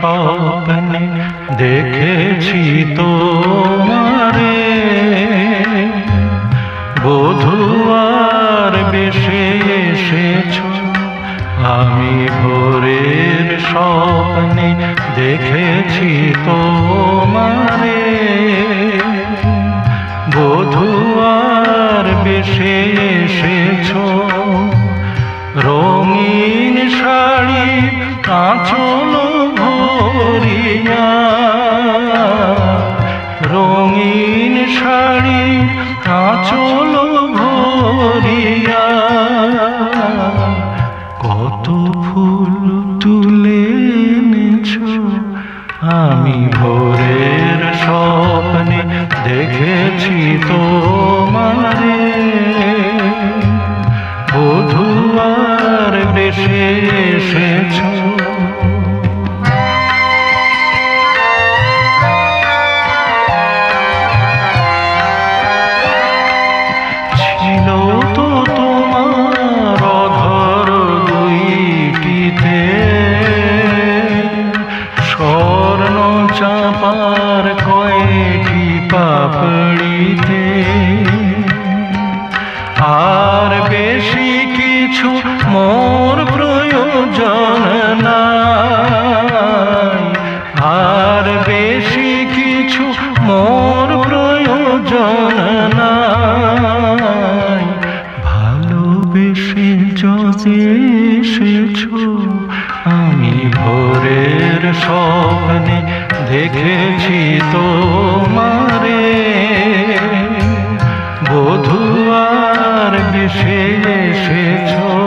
স্বপ্নে দেখেছি তোমারে। বধুয়ার বেশে এসেছ আমি ভোরের স্বপ্নে দেখেছি তোমারে। আমি ভোরের স্বপ্নে দেখেছি তোমারে বধুয়ার স্বর্ণ চাপার কয়টি পাপড়িতে আর বেশি কিছু মোর প্রয়োজন নাই। দেখেছি তোমারে। বধুয়ার বেশে এসেছ।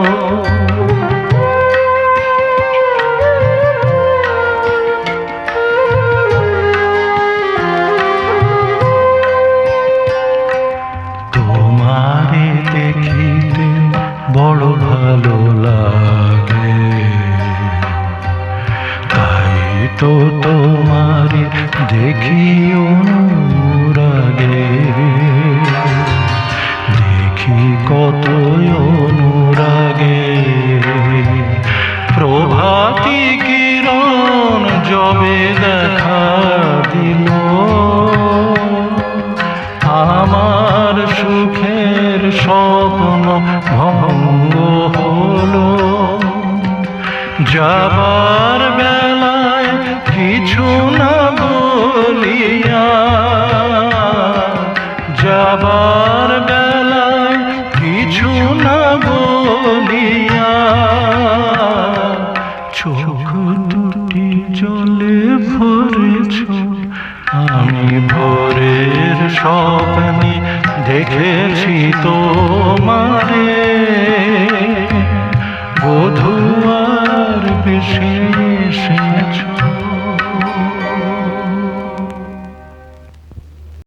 তো তোমারে দেখি অনুরাগে। দেখি কত অনুরাগে। প্রভাতি কিরণ যবে দেখা দিল। আমার সুখের স্বপ্ন ভঙ্গ হলো। যাবার বেলায় কিছু না বলিয়া যাবার বেলায় কিছু না বলিয়া চোখ দুটি জলে ভরেছ। আমি ভোরের স্বপ্নে দেখেছি তো তোমারে বধুয়ার বেশে এসেছ।